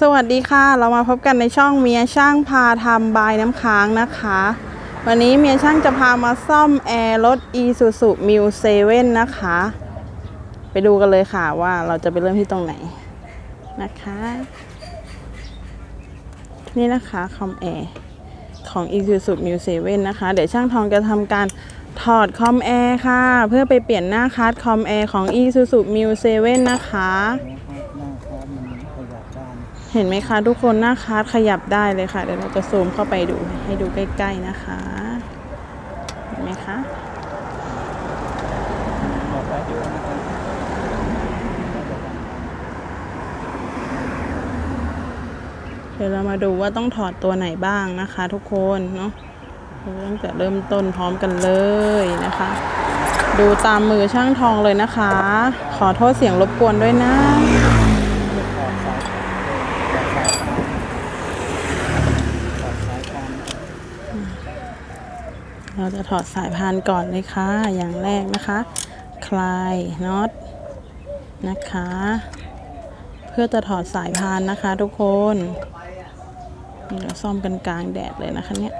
สวัสดีค่ะ เรามาพบกันในช่องเมียช่างพาทำบายน้ำค้างนะคะ วันนี้เมียช่างจะพามาซ่อมแอร์รถ Isuzu m u 7นะคะ ไปดูกันเลยค่ะว่าเราจะไปเริ่มที่ตรงไหนนะคะ นี่นะคะคอมแอร์ของ Isuzu m u 7นะคะ เดี๋ยวช่างทองจะทำการถอดคอมแอร์ค่ะ เพื่อไปเปลี่ยนหน้าคัสคอมแอร์ของ Isuzu m u 7นะคะหน้าครับหน้าคะ เห็นไหมคะทุกคนหน้าคาร์ดขยับได้เลยค่ะ เดี๋ยวเราจะซูมเข้าไปดูให้ดูใกล้ ๆนะคะ เห็นไหมคะเดี๋ยวเรามาดูว่าต้องถอดตัวไหนบ้างนะคะทุกคนเนาะตั้งแต่เริ่มต้นพร้อมกันเลยนะคะ ดูตามมือช่างทองเลยนะคะ ขอโทษเสียงรบกวนด้วยนะ ถอดสายถอดสายพานถอดสายพาน เราจะถอดสายพานก่อนเลยค่ะ อย่างแรกนะคะ คลายน็อตนะคะ เพื่อจะถอดสายพานนะคะทุกคนนี่เราซ่อมกันกลางแดดเลยนะคะเนี่ย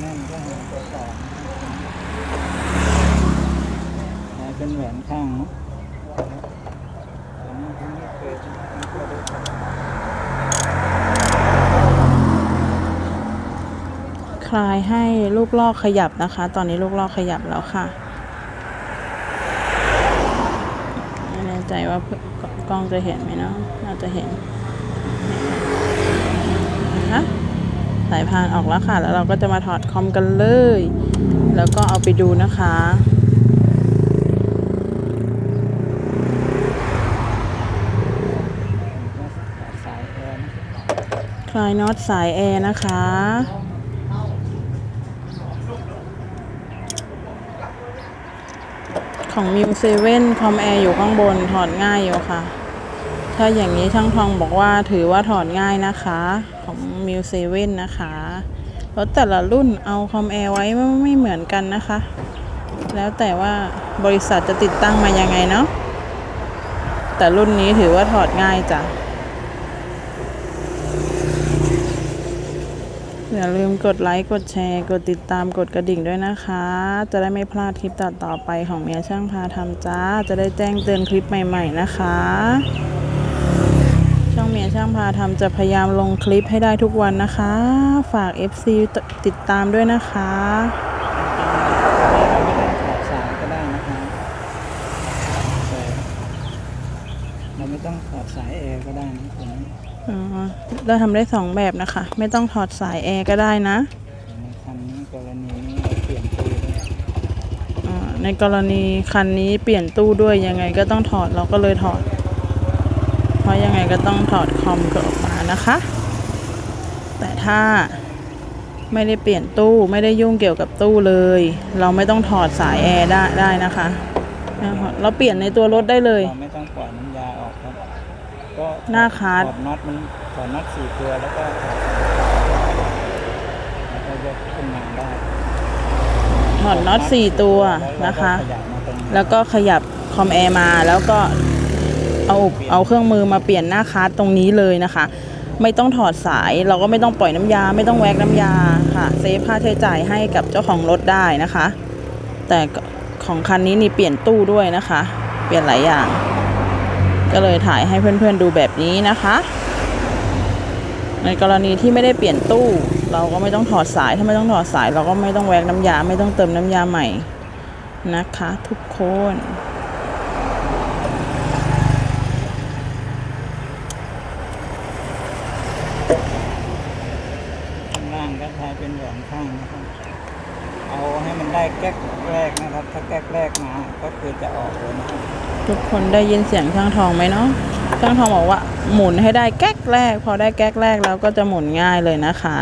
แน่นก็หาตัวต่อหาเป็นแหวนข้างเนาะอันนี้ผมไม่เคยไม่เคยได้ทำ ค ลายให้ลูกลอกขยับนะคะ ตอนนี้ลูกลอกขยับแล้วค่ะไม่แน่ใจว่ากล้องจะเห็นไหมเนาะน่าจะเห็นนะคะสายพานออกแล้วค่ะ แล้วเราก็จะมาถอดคอมกันเลย แล้วก็เอาไปดูนะคะคลายน็อตสายแอร์นะคะ ของมิวเซเว่นคอมแอร์อยู่ข้างบนถอดง่ายอยู่ค่ะ ถ้าอย่างนี้ช่างทองบอกว่าถือว่าถอดง่ายนะคะ ของมิวเซเว่นนะคะรถแต่ละรุ่นเอาคอมแอร์ไว้ไม่เหมือนกันนะคะ แล้วแต่ว่าบริษัทจะติดตั้งมายังไงเนาะแต่รุ่นนี้ถือว่าถอดง่ายจ้ะ อย่าลืมกดไลค์ กดแชร์ กดติดตาม กดกระดิ่งด้วยนะคะ จะได้ไม่พลาดคลิปต่อต่อไปของเมียช่างพาทำจ้า จะได้แจ้งเตือนคลิปใหม่ๆนะคะ ช่องเมียช่างพาทำจะพยายามลงคลิปให้ได้ทุกวันนะคะ ฝาก FC ติดตามด้วยนะคะ เราไม่ต้องถอดสายก็ได้นะครับแต่เราไม่ต้องถอดสายแอร์ก็ได้นะผม อ๋อ เราทำได้สองแบบนะคะ ไม่ต้องถอดสายแอร์ก็ได้นะในคันนี้กรณีนี้เปลี่ยนตัวเลยอ่าในกรณีคันนี้เปลี่ยนตู้ด้วยยังไงก็ต้องถอดเราก็เลยถอด เพราะยังไงก็ต้องถอดคอมเกิดออกมานะคะ แต่ถ้าไม่ได้เปลี่ยนตู้ไม่ได้ยุ่งเกี่ยวกับตู้เลย เราไม่ต้องถอดสายแอร์ได้ได้นะคะ เราเปลี่ยนในตัวรถได้เลยเราไม่ต้องปล่อยน้ำ ก็หน้าคาร์ด ถอดน็อตมันถอดน็อตสี่ตัวแล้วก็ถอดแล้วก็ยกขึ้นมาได้ถอดน็อตสี่ตัวนะคะ แล้วก็ขยับมาตรงนี้แล้วก็ขยับคอมแอร์มาแล้วก็เอาเอาเครื่องมือมาเปลี่ยนหน้าคาร์ดตรงนี้เลยนะคะ ไม่ต้องถอดสายเราก็ไม่ต้องปล่อยน้ำยา ไม่ต้องแวกน้ำยาค่ะ เซฟค่าใช้จ่ายให้กับเจ้าของรถได้นะคะ แต่ของคันนี้นี่เปลี่ยนตู้ด้วยนะคะ เปลี่ยนหลายอย่าง ก็เลยถ่ายให้เพื่อนๆดูแบบนี้นะคะ ในกรณีที่ไม่ได้เปลี่ยนตู้ เราก็ไม่ต้องถอดสาย ถ้าไม่ต้องถอดสาย เราก็ไม่ต้องแวกน้ำยา ไม่ต้องเติมน้ำยาใหม่นะคะ ทุกคนข้างล่างก็ใช้เป็นแหวนข้างนะครับ เอาให้มันได้แก๊กแรกนะครับ ถ้าแก๊กแรกมา ก็คือจะออกเลยนะครับ ทุกคนได้ยินเสียงช่างทองไหมเนาะช่างทองบอกว่าหมุนให้ได้แก๊กแรก พอได้แก๊กแรกแล้วก็จะหมุนง่ายเลยนะคะ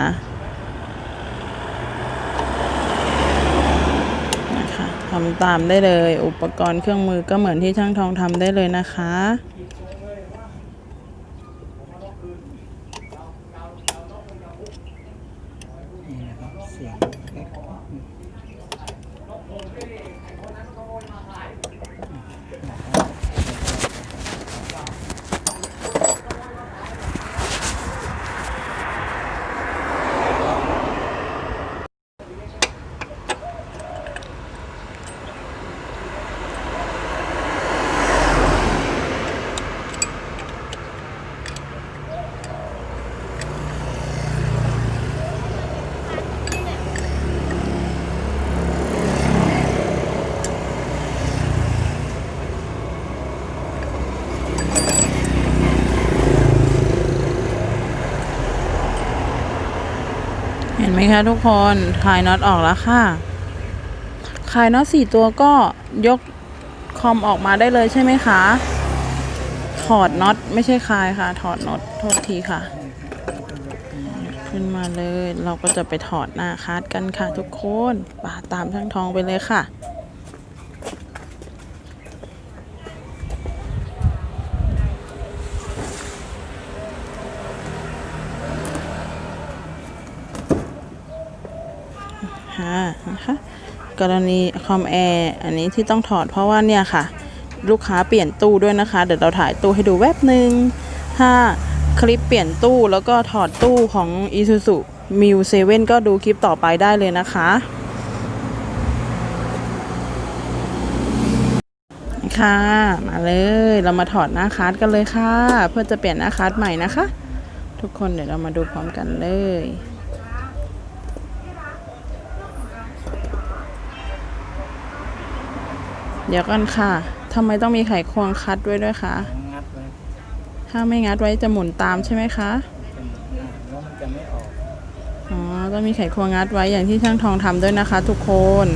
นะคะทำตามได้เลย อุปกรณ์เครื่องมือก็เหมือนที่ช่างทองทำได้เลยนะคะ นี่นะครับเสียงแก๊ก เห็นไห มคะทุกคนคลายน็อตออกแล้วค่ะคลายน็อตสี่ตัวก็ยกคอมออกมาได้เลยใช่ไหมคะถอดน็อตไม่ใช่คลายค่ะ ถอดน็อตโทษทีค่ะ ขึ้นมาเลยเราก็จะไปถอดหน้าคาดกันค่ะทุกคนป่าตามทั้งทองไปเลยค่ะนะคะ กรณีคอมแอร์อันนี้ที่ต้องถอดเพราะว่าเนี่ยค่ะ ลูกค้าเปลี่ยนตู้ด้วยนะคะ เดี๋ยวเราถ่ายตู้ให้ดูแวบหนึ่งถ้าคลิปเปลี่ยนตู้แล้วก็ถอดตู้ของ Isuzu m i 7ก็ดูคลิปต่อไปได้เลยนะคะค่ะมาเลยเรามาถอดหน้าคัสกันเลยค่ะ เพื่อจะเปลี่ยนหน้าคัสใหม่นะคะ ทุกคนเดี๋ยวเรามาดูพร้อมกันเลย เดี๋ยวกันค่ะทำไมต้องมีไขควงคัดด้วยด้วยคะงัดไว้ถ้าไม่งัดไว้จะหมุนตามใช่ไหมคะเป็นอ่าแล้วมันจะไม่ออก อ๋อต้องมีไขควงงัดไว้อย่างที่ช่างทองทำด้วยนะคะ ทุกคน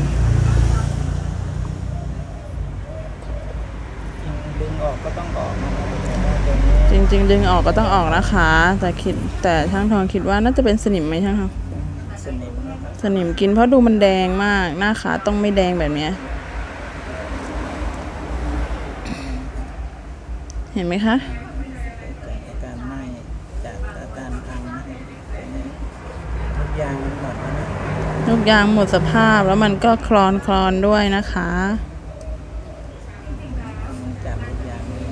ดึงออกก็ต้องออกนะครับแต่ว่าตัวนี้จริงๆ ดึงออกก็ต้องออกนะคะ แต่คิดแต่ช่างทองคิดว่าน่าจะเป็นสนิมไหมช่างทองสนิมนะครับสนิมกินเพราะดูมันแดงมาก หน้าขาต้องไม่แดงแบบเนี้ย เห็นไหมคะจากอาการไหม้จากอาการพังนะครับตัวนี้ทุกอย่างมันหมดแล้วนะลูกยางหมดสภาพแล้วมันก็คลอนคลอนด้วยนะคะ มันจับทุกอย่างเลย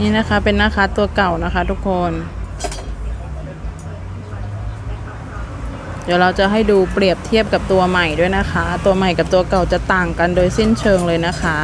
นี่นะคะเป็นหน้าค้าตัวเก่านะคะทุกคน เดี๋ยวเราจะให้ดูเปรียบเทียบกับตัวใหม่ด้วยนะคะ ตัวใหม่กับตัวเก่าจะต่างกันโดยสิ้นเชิงเลยนะคะ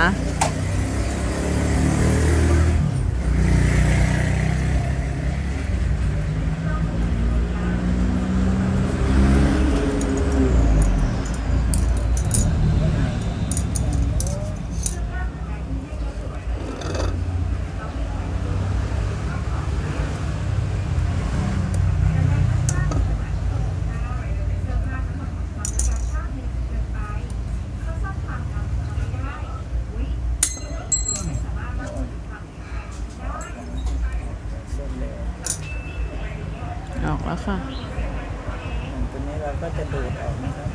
แล้วค่ะ ตัวนี้เราก็จะดูดออกนะครับ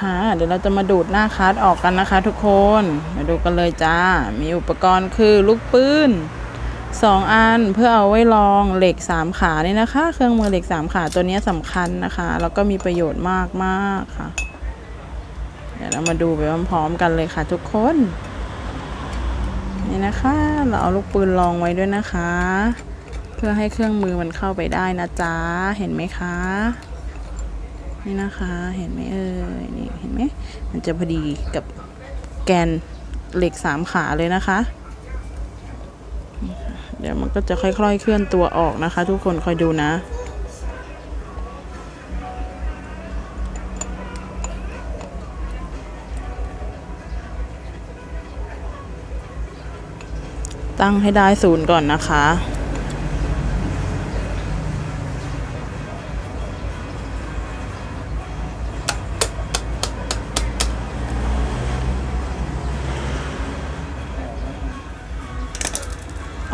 ค่ะเดี๋ยวเราจะมาดูดหน้าคัสออกกันนะคะ ทุกคน มาดูกันเลยจ้า มีอุปกรณ์คือลูกปืนสองอันเพื่อเอาไว้ลองเหล็กสามขานี่นะคะ เครื่องมือเหล็กสามขาตัวนี้สำคัญนะคะ แล้วก็มีประโยชน์มากมากๆค่ะ เดี๋ยวเรามาดูไปพร้อมๆกันเลยค่ะทุกคน นี่นะคะ เราเอาลูกปืนลองไว้ด้วยนะคะ เพื่อให้เครื่องมือมันเข้าไปได้นะจ๊ะ เห็นไหมคะ นี่นะคะ เห็นไหมเอ่ยนี่เห็นไหม มันจะพอดีกับแกนเหล็กสามขาเลยนะคะนี่ค่ะเดี๋ยวมันก็จะค่อยๆเคลื่อนตัวออกนะคะ ทุกคนคอยดูนะ ตั้งให้ได้ศูนย์ก่อนนะคะ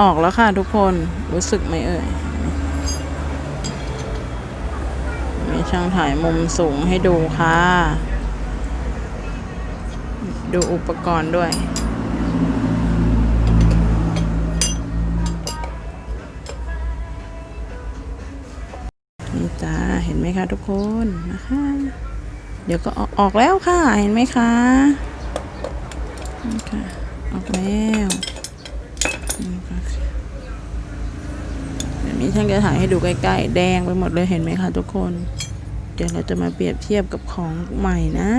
ออกแล้วค่ะทุกคนรู้สึกไหมเอ่ยมีช่างถ่ายมุมสูงให้ดูค่ะ ดูอุปกรณ์ด้วย จ้าเห็นไหมคะทุกคนนะคะ เดี๋ยวก็ออกแล้วค่ะ เห็นไหมคะนี่ค่ะออกแล้วเดี๋ยวนี้ช่างจะถ่ายให้ดูใกล้ๆ แดงไปหมดเลยเห็นไหมคะทุกคน เดี๋ยวเราจะมาเปรียบเทียบกับของใหม่นะ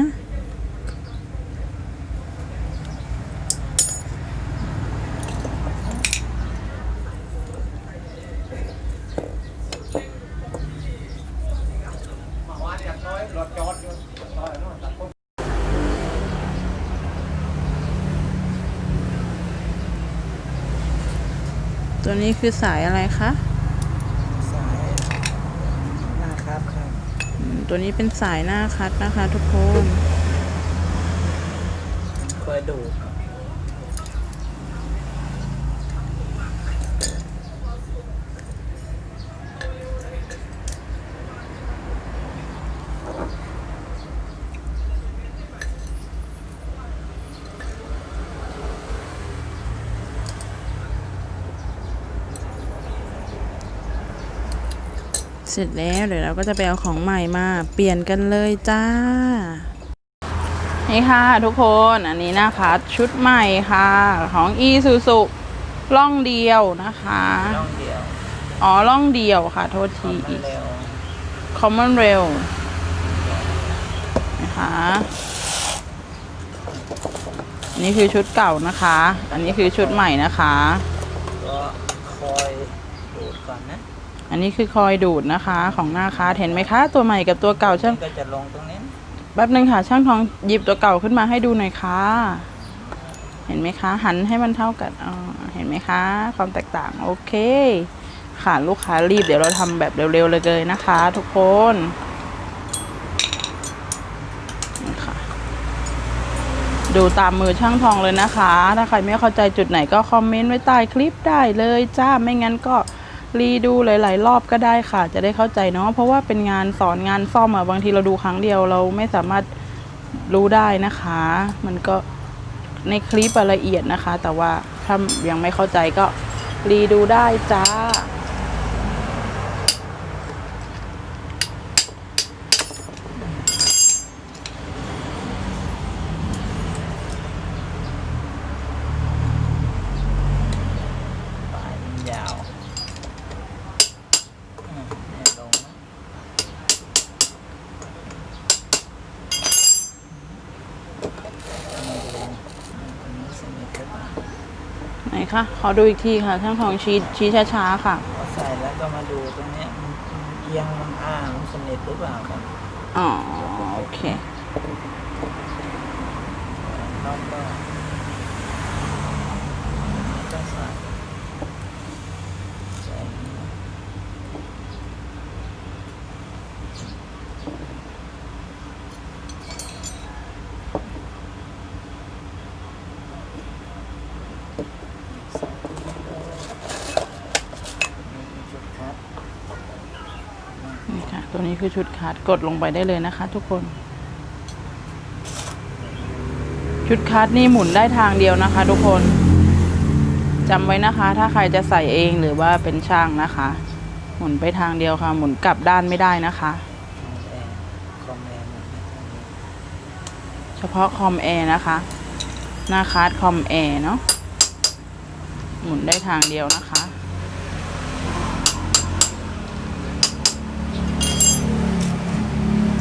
ตัวนี้คือสายอะไรคะ สายหน้าครับครับอืมตัวนี้เป็นสายหน้าคัดนะคะทุกคนเคยดูด เสร็จแล้วเดี๋ยวเราก็จะไปเอาของใหม่มา เปลี่ยนกันเลยจ้า นี่ค่ะทุกคนอันนี้นะคะชุดใหม่ค่ะ ของ e s u s u ล่องเดียวนะคะช่องเดียวอ๋อล่องเดียวค่ะ โทษควาทีมมันเร็ว Common Rail นะคะอันนี้คือชุดเก่านะคะ อันนี้คือชุดใหม่นะคะ ก็คอยดูดก่อนนะ อันนี้คือคอยดูดนะคะของหน้าคาร์ทเห็นไหมคะ ตัวใหม่กับตัวเก่าช่างก็จะลงตรงนี้แป๊บนึงค่ะช่างทองหยิบตัวเก่าขึ้นมาให้ดูหน่อยค่ะ เห็นไหมคะ หันให้มันเท่ากันอ๋อเห็นไหมคะ ความแตกต่างโอเค ค่ะลูกค้ารีบเดี๋ยวเราทำแบบเร็วๆเลยนะคะ ทุกคนนี่ค่ะดูตามมือช่างทองเลยนะคะ ถ้าใครไม่เข้าใจจุดไหนก็คอมเมนต์ไว้ใต้คลิปได้เลยจ้าไม่งั้นก็ รีดูหลาย ๆ รอบก็ได้ค่ะ จะได้เข้าใจเนาะเพราะว่าเป็นงานสอนงานซ่อมอะบางทีเราดูครั้งเดียวเราไม่สามารถรู้ได้นะคะ มันก็ในคลิปละเอียดนะคะ แต่ว่าถ้ายังไม่เข้าใจก็รีดูได้จ้า ปลายมันยาวอืมเนี่ยลงนะมาดูอันนี้สนิทหรือเปล่า ไหน คะ ขอดูอีกทีค่ะช่างทองชี้ชี้ช้าๆค่ะ พอใส่แล้วก็มาดูตรงเนี้ยมันมันเอียงมันอ้ามันสนิทหรือเปล่าครับอ๋อ โอเค แล้วก็ก็ใส่ใส่อย่างนี้นี่คือจุดคัด นี่ คือชุดคัดกดลงไปได้เลยนะคะ ทุกคน ชุดคัดนี่หมุนได้ทางเดียวนะคะ ทุกคนจำไว้นะคะ ถ้าใครจะใส่เองหรือว่าเป็นช่างนะคะ หมุนไปทางเดียวค่ะ หมุนกลับด้านไม่ได้นะคะ เฉพาะคอมแอร์นะคะ หน้าคัดคอมแอร์เนาะหมุนได้ทางเดียวนะคะ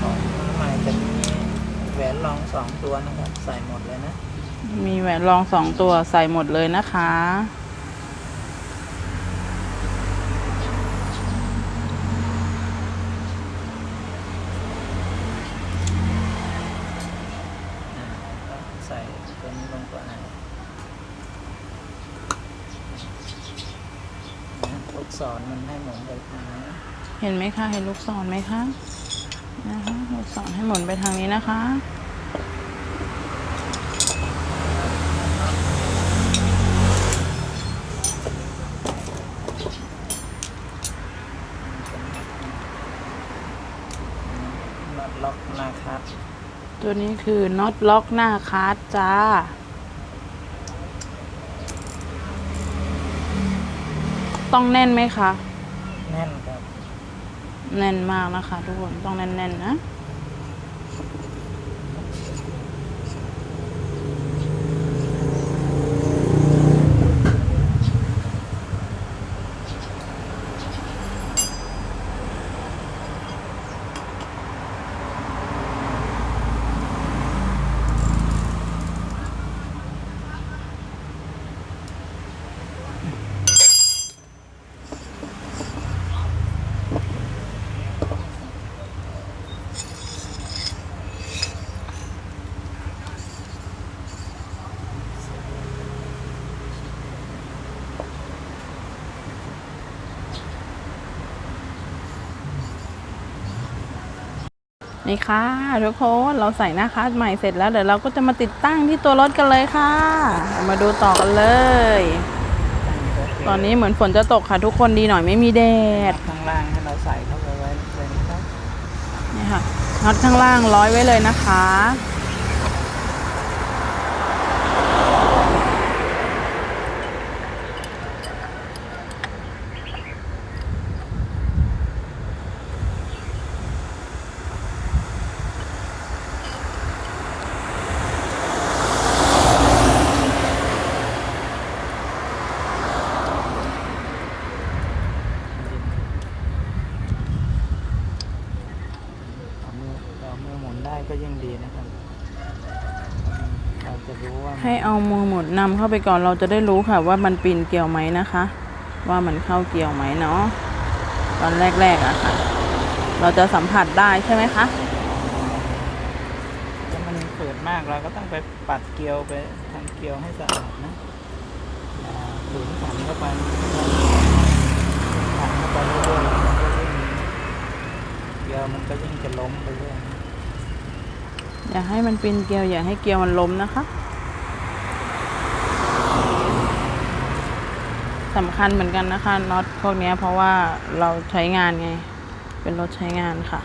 ของใหม่จะมีแหวนร องสองตัวนะครับ ใส่หมดเลยนะ มีแหวนรองสองตัวใส่หมดเลยนะคะอ่าแล้วใส่ตัวนี้ลงไปศรมันให้หมุนไปทางนี้เห็นไหมคะ เห็นลูกศรไหมคะ นะคะลูกศรให้หมุนไปทางนี้นะคะ น็อตล็อกนาคัด ตัวนี้คือน็อตล็อกหน้าคาร์ดจ้า ต้องแน่นไหมคะ แน่นครับ แน่นมากนะคะทุกคน ต้องแน่นๆนะ นี่ค่ะทุกคนเราใส่หน้าคัสใหม่เสร็จแล้วเดี๋ยวเราก็จะมาติดตั้งที่ตัวรถกันเลยค่ะเอามาดูต่อกันเลย ตอนนี้เหมือนฝนจะตกค่ะ ทุกคนดีหน่อยไม่มีแดดข้างล่างให้เราใส่เข้าไปไว้เลยนะครับนี่ค่ะน็อตข้างล่างร้อยไว้เลยนะคะ เอามือเอามือหมุนได้ ก็ยิ่งดีนะครับเราจะรู้ว่าให้เอามือหมุนนำเข้าไปก่อนเราจะได้รู้ค่ะ ว่ามันปีนเกลียวไหมนะคะ ว่ามันเข้าเกลียวไหมเนาะตอนแรกๆอะค่ะ เราจะสัมผัสได้ใช่ไหมคะถ้ามันเปิดมากเราก็ต้องไปปัดเกลียวไปทำเกลียวให้สะอาดนะอย่าฝืนขันเข้าไปขันเข้าไปเรื่อยๆมันก็ยิ่งเกลียวมันก็ยิ่งจะล้มไปเรื่อย อย่าให้มันปีนเกลียวอย่าให้เกลียวมันล้มนะคะสำคัญเหมือนกันนะคะน็อตพวกนี้เพราะว่าเราใช้งานไง เป็นรถใช้งานค่ะ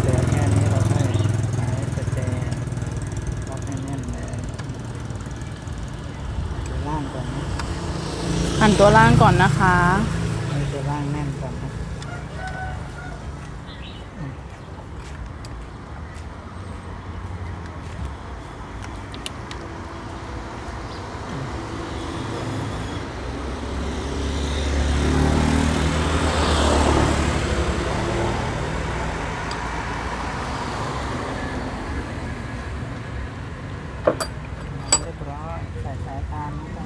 เหลือแค่นี้เราก็หาสเตนล็อกให้แน่นเลยตัวล่างก่อนนะ หั่ นตัวล่างก่อนนะคะให้ตัวล่างแน่นก่อนนะเรียบร้อยใส่สายพานน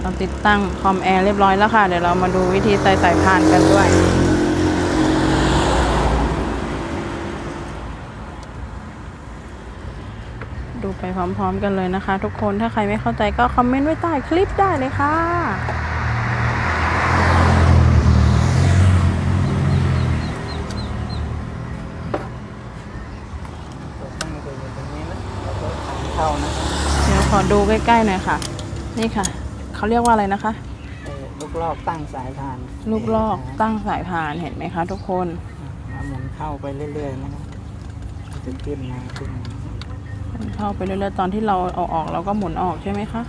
ะ เราติดตั้งคอมแอร์เรียบร้อยแล้วค่ะ เดี๋ยวเรามาดูวิธีใส่สายพานกันด้วย ดูไปพร้อมๆกันเลยนะคะ ทุกคนถ้าใครไม่เข้าใจก็คอมเมนต์ไว้ใต้คลิปได้เลยค่ะเดี๋ยวขอดูใกล้ๆหน่อยค่ะ นี่ค่ะ เขาเรียกว่าอะไรนะคะ เอ่อลูกลอกตั้งสายพานลูกลอกนะตั้งสายพานเห็นไหมคะ ทุกคน เอาหมุนเข้าไปเรื่อยๆนะครับจะขึ้นมาขึ้นมาเข้าไปเรื่อยๆตอนที่เราเอาออกเราก็หมุนออกใช่ไหมคะ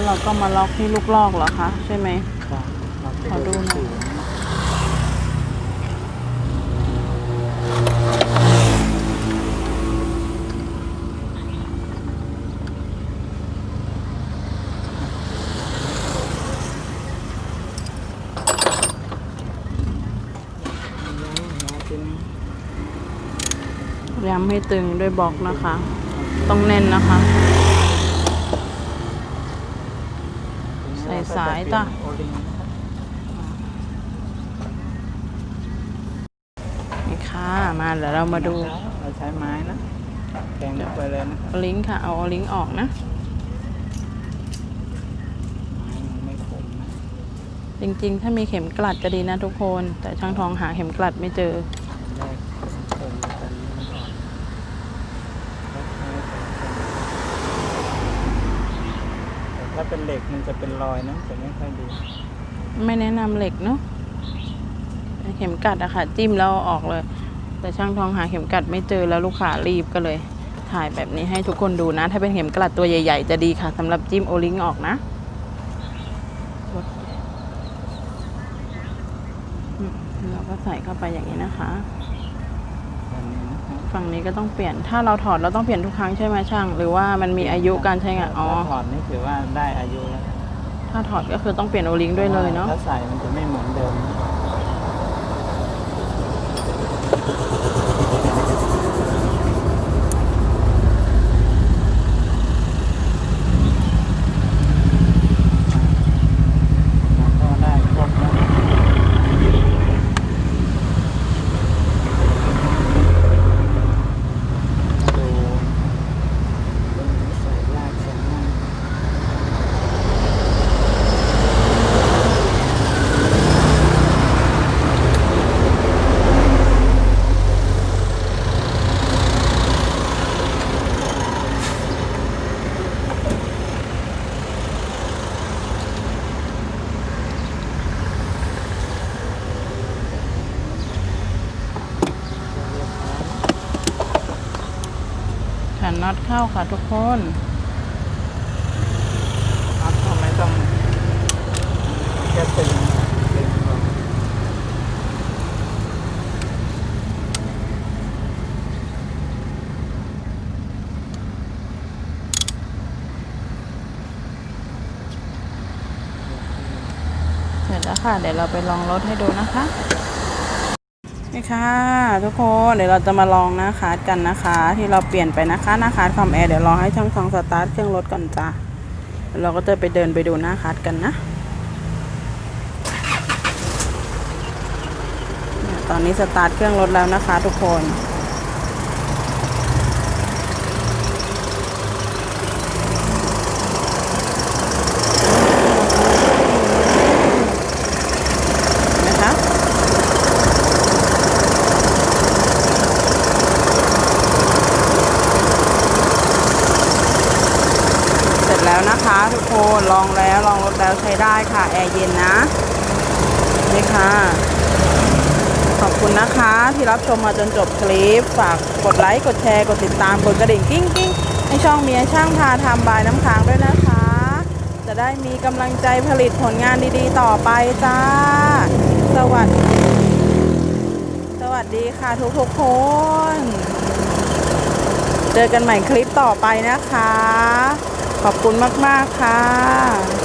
แล้วเราก็มาล็อกที่ลูกลอกเหรอคะ ใช่ไหมครับขอดูหน่อยย้ำให้ตึงด้วยบล็อกนะคะ ต้องแน่นนะคะ ส่สายต่อโอลิงนะครับนี่ค่ะ มาเดี๋ยวเรามาดูเราใช้ไม้นะแทงลงไปเลยนะครับเอาลิงก์ค่ะ เอาลิงก์ออกนะไม้มันไม่คมนะจริงๆ ถ้ามีเข็มกลัดจะดีนะทุกคน แต่ช่างทองหาเข็มกลัดไม่เจอ แรกคมๆกันนี้ก่อนแล้วใช้แต่ถ้า เป็นเหล็กมันจะเป็นรอยนะจะไม่ค่อยดี ไม่แนะนำเหล็กเนาะเข็มกลัดอะค่ะ จิ้มแล้วออกเลย แต่ช่างทองหาเข็มกลัดไม่เจอแล้วลูกค้ารีบก็เลย ถ่ายแบบนี้ให้ทุกคนดูนะ ถ้าเป็นเข็มกลัดตัวใหญ่ ๆ จะดีค่ะสำหรับจิ้มโอลิงออกนะเราก็ใส่เข้าไปอย่างนี้นะคะ แบบนี้นะครับ ฝั่งนี้ก็ต้องเปลี่ยน ถ้าเราถอดเราต้องเปลี่ยนทุกครั้งใช่ไหมช่าง หรือว่ามันมีอายุการใช้งาน อ๋อถ้าถอดนี่ถือว่าได้อายุแล้ว ถ้าถอดก็คือต้องเปลี่ยนโอลิงก์ด้วยเลยเนาะ ถ้าใส่มันจะไม่เหมือนเดิม ก็ได้ครบแล้วดูใส่ยากใส่ง่าย ข้าค่ะทุกคนครับก็ไมต้องแค่ตึงตึงก่อนเสร็จแล้วค่ะ เดี๋ยวเราไปลองรถให้ดูนะคะ นี่ค่ะทุกคนเดี๋ยวเราจะมาลองนะคาร์ดกันนะคะ ที่เราเปลี่ยนไปนะคะหน้าคาร์ดคอมแอร์เดี๋ยวรอให้ช่างทองสตาร์ทเครื่องรถก่อนจ้ะเราก็จะไปเดินไปดูหน้าคาร์ดกันนะตอนนี้สตาร์ทเครื่องรถแล้วนะคะ ทุกคน เห็นไหมคะ เสร็จแล้วนะคะทุกคนลองแล้วลองรถ แล้วใช้ได้ค่ะ แอร์เย็นนะนี่ค่ะ ขอบคุณนะคะที่รับชมมาจนจบคลิป ฝากกดไลค์ กดแชร์ กดติดตาม กดกระดิ่งกิ้งกิ้งให้ช่องเมียช่างพาทำบายน้ำค้างด้วยนะคะ จะได้มีกำลังใจผลิตผลงานดีๆ ต่อไปจ้า สวัสดี สวัสดีค่ะทุกๆคน เจอกันใหม่คลิปต่อไปนะคะ ขอบคุณมาก ๆ ค่ะ